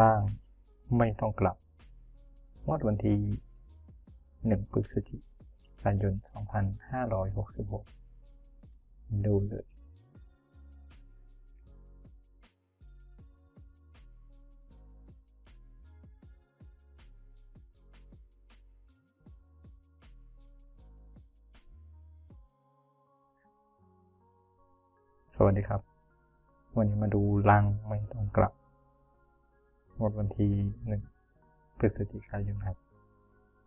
ล่างไม่ต้องกลับงวดวันที่ 1 พฤศจิกายน 2566 ดูเลย สวัสดีครับ วันนี้มาดูลังไม่ต้องกลับ หมดวันที่หนึ่งพฤศจิกายนครับ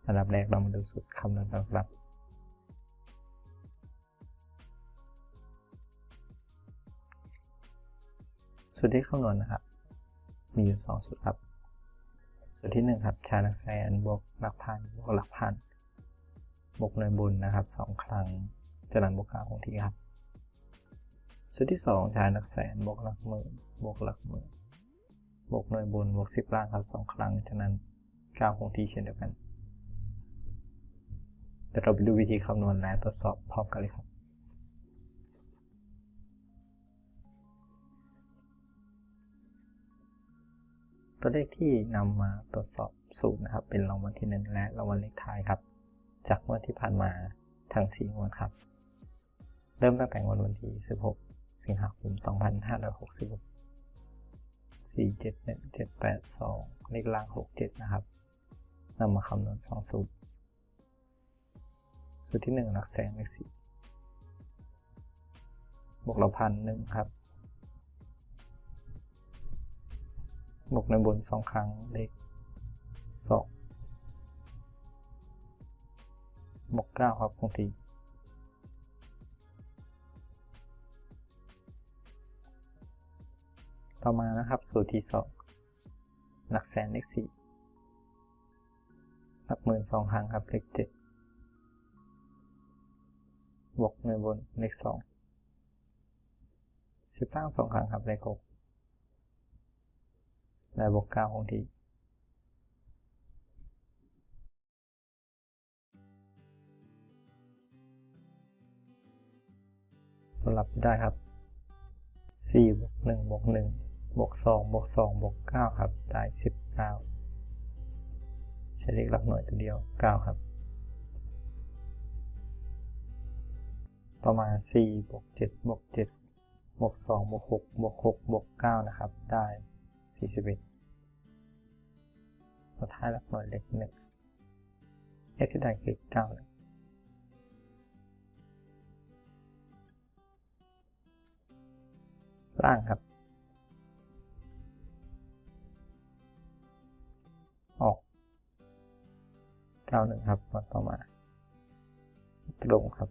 อันดับแรกเรามาดูสูตรคำนวณกันครับ สูตรที่คำนวณนะครับ มีอยู่สองสูตรครับ สูตรที่หนึ่งครับชาลักแสนบวกหลักพันบวกหลักพันบวกหน่วยบุญนะครับสองครั้งจะนันบวกกลางคงที่ครับสูตรที่สองชาลักแสนบวกหลักหมื่นบวกหลักหมื่น บวกหน่วยบนบวกสิบล่างครับสองครั้งจากนั้นก้าคงที่เช่นเดียวกันเดี๋ยวเราไปดูวิธีคำนวณและตรวจสอบพร้อมกันเลยครับตัวเลขที่นำมาตรวจสอบสูตรนะครับ เป็นรางวัลที่หนึ่งและรางวัลเลขท้ายครับ จากงวดที่ผ่านมาทั้งสี่งวดครับ เริ่มตั้งแต่งวดวันที่ 16 สิงหาคม 2566 4 7 1 7 8 2 เลขล่าง 6 7 นะครับนำมาคำนวณ2สูตร สูตรที่ 1 หลักแสนเลข4บวกละพันหนึ่งครับ บวกในบน 2 ครั้งเลข2บวก9ครับคงที่ ต่อมานะครับ สูตรที่สองหลักแสนเลขสี่หลักหมื่นสองครั้งครับเลขเจ็ดบวกในบนเลขสองสิบล่างสองครั้งครับเลขหกและบวกเก้าคงที่รับได้ครับ4บวก1บวก1 บวก2บวก2บวก9ครับ ได้ 19 ใช้เลขหลักหน่วยตัวเดียว 9 ครับ ต่อมา4บวก7บวก7บวก2บวก6บวก6บวก9นะครับ ได้ 41ตัวท้ายหลักหน่วยเลข1เลขที่ได้คือ9เลยล่างครับ 91ครับมาต่อมาตรงครับ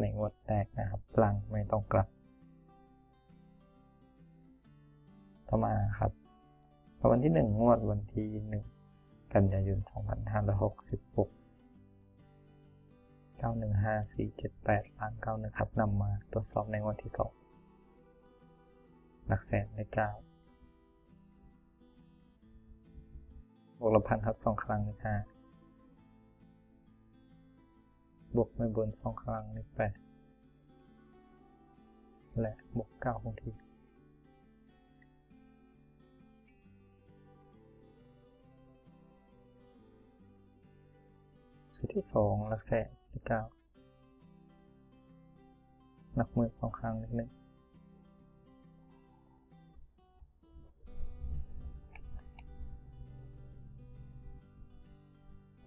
ในงวดแรกนะครับล่างไม่ต้องกลับ ต่อมาครับวันที่1งวดวันที่1กันยายน2566 915478ล้าน91ครับนำมาตรวจสอบในงวดที่2หลักแสนในเก้า บวกลบพันครับสองครั้งในห้าบวกไม่บนสองครั้งในแปดและบวกเก้าคงที่สูตรที่สองหลักแสนในเก้าหนักหมื่นสองครั้งในหนึ่ง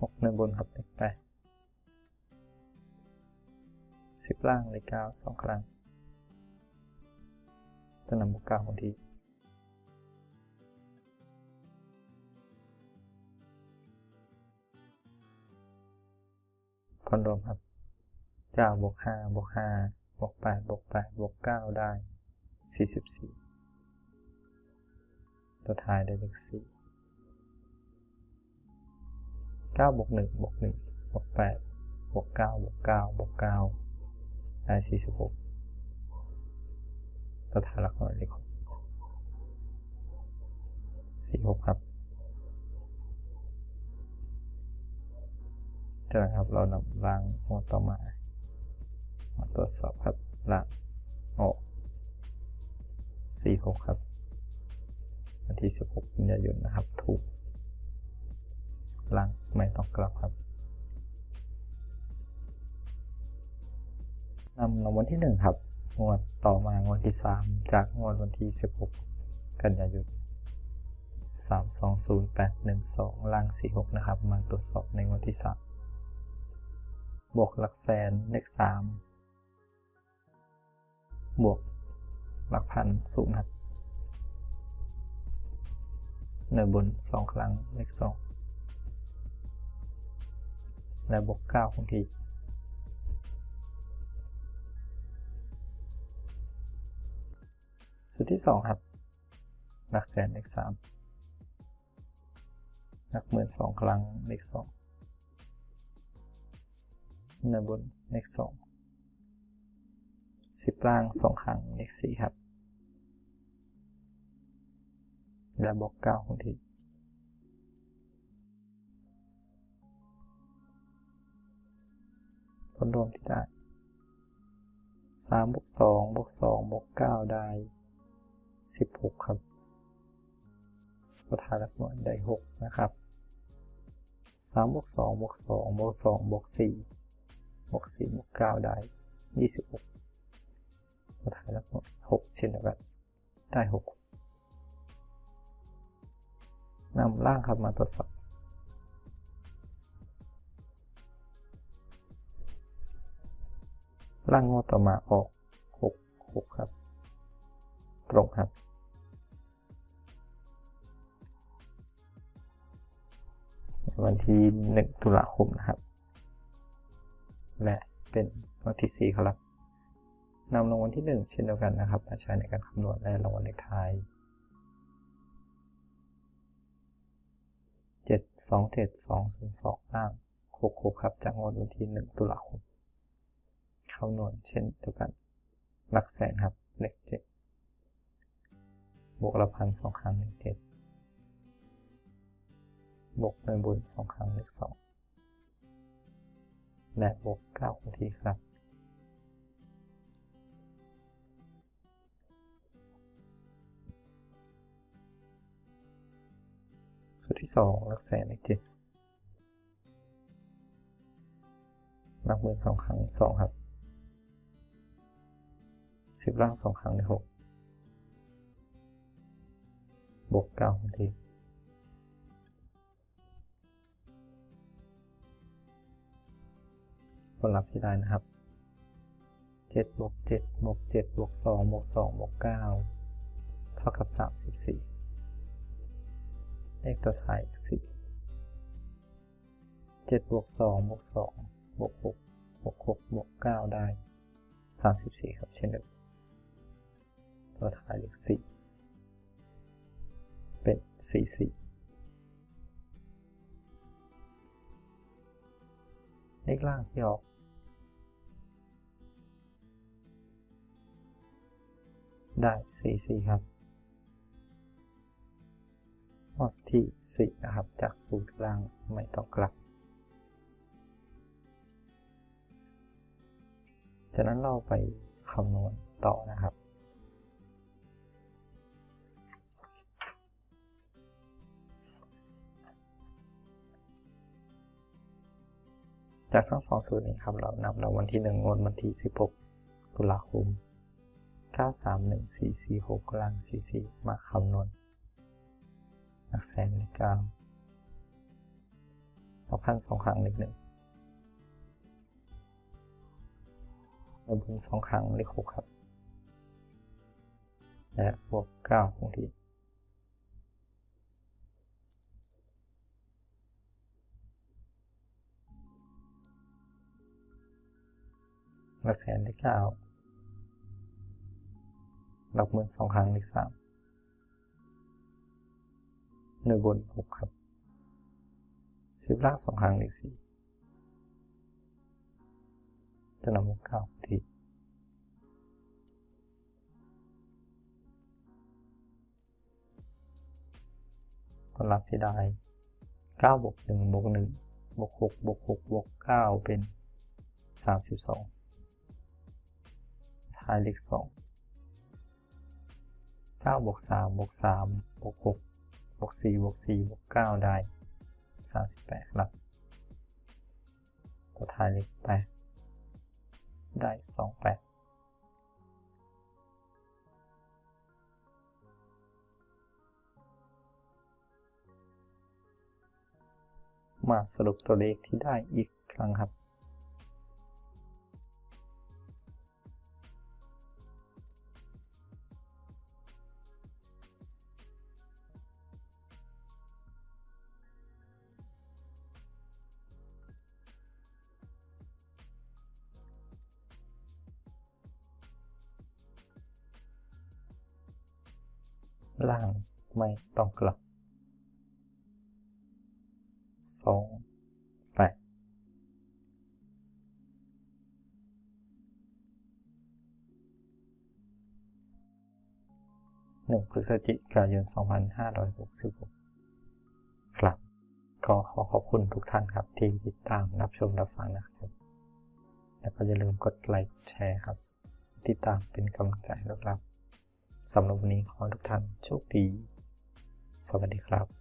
หกในบนครับเลขแปดสิบล่างเลขเก้าสองครั้งจะนำบุกเก้าคนที่พนรวมครับเก้าบวกห้าบวกห้าบวกแปดบวกแปดบวกเก้าได้สี่สิบสี่ตัวท้ายได้เลขสี่ 9บวก1บวก1บวก8บวก9บวก9บวก9ได้46ตัวท้ายหลักหน่วยเลข46ครับจากนั้นครับเรานำล้างหัวต่อมามาตรวจสอบครับล้างออก46ครับวันที่ 16กันยายนนะครับ ถูก ลังไม่ต้องกลับครับนำรางวัลที่ 1 ครับ งวดต่อมางวดที่ 3 จากงวดวันที่ 16 กันยายน320812ล่าง 46 นะครับ มาตรวจสอบในงวดที่ 3 บวกหลักแสนเลข 3 บวกหลักพันศูนย์ครับหน่วยบน 2 ครั้งเลข 2 และบวก9คงที่สุดที่ 2 ครับ หลักแสนเลข3หลักหมื่นสองครั้งเลข2หน่วยบนเลข2สิบล่างสองครั้งเลขสี่ครับ และบอกเก้าคงที่ ผลรวมที่ได้สามบวกสองบวกสองบวกเก้าได้สิบหกครับตัวทายลักหน่วยได้หกนะครับสามบวกสองบวกสองบวกสองบวกสี่บวกสี่บวกเก้าได้ยี่สิบหกตัวท้ายแล้วหกเช่นเดียวกันได้หกนำล่างครับมาตรวจสอบ ล่างงวดต่อมาออกหกหกครับ ตรงครับ วันที่หนึ่งตุลาคมนะครับ และเป็นวันที่สี่ครับนำรางวัลที่ 1 เช่นเดียวกันนะครับมาใช้ในการคำนวณและรางวัลเลขท้าย7 2 7 2 0 2ล่าง6 6 ครับ จากงวดวันที่ 1 ตุลาคม คำนวณเช่นเดียวกันหลักแสนครับเลข7บวกละพันสองครั้งเลข7บวกหน่วยบุญสองครั้งเลข2และบวก9คงที่ครับสูตรที่สองหลักแสนเลขเจ็ดหลักหมื่นสองครั้งสองครับ สิบล่างสองครั้งในหกบวกเก้าทันทีผลลัพธ์ที่ได้นะครับเจ็ดบวกเจ็ดบวกเจ็ดบวกสองบวกสองบวกเก้าเท่ากับสามสิบสี่เลขตัวท้ายสี่เจ็ดบวกสองบวกสองบวกหกบวกหกบวกเก้าได้สามสิบสี่ครับเช่นเดิมตั วท้ายเลขสี่เป็นสี่สี่เลขล่างที่ออกได้สี่สี่ครับข้อที่4นะครับ จากสูตรล่างไม่ต้องกลับ จากนั้นเราไปคำนวณต่อนะครับ จากทั้งสองสูตรนี้ครับ เรานำเราวันที่1งวดวันที่ 16 ตุลาคม 931446ล่าง44 มาคำนวณหลักแสนเลขเก้าหลักพันสองครั้งเลขหนึ่งหลักบุญสองครั้งเลขหกครับ และบวกเก้าคงที่ หลักแสนเลขเก้าหลักหมื่นสองครั้งเลขสามหน่วยบนหกครับสิบล่างสองครั้งเลขสี่จะนำมุกเก้าทีผลลัพธ์ที่ได้เก้าบวกหนึ่งบวกหนึ่งบวกหกบวกหกบวกเก้าเป็นสามสิบสอง ท้ายเลขสองเก้าบวกสามบวกสามบวกหกบวก4บวก4บวก9ได้38ครับ ตัวท้ายเลข8ได้28มาสรุปตัวเลขที่ได้อีกครั้งครับ ล่างไม่ต้องกลับสองแปดหนึ่งพฤศจิกายน 2566 ครับ ก็ขอขอบคุณทุกท่านครับที่ติดตามรับชมรับฟังนะครับ แล้วก็อย่าลืมกดไลค์แชร์ครับ ติดตามเป็นกำลังใจด้วยครับ สำหรับวันนี้ขอทุกท่านโชคดี สวัสดีครับ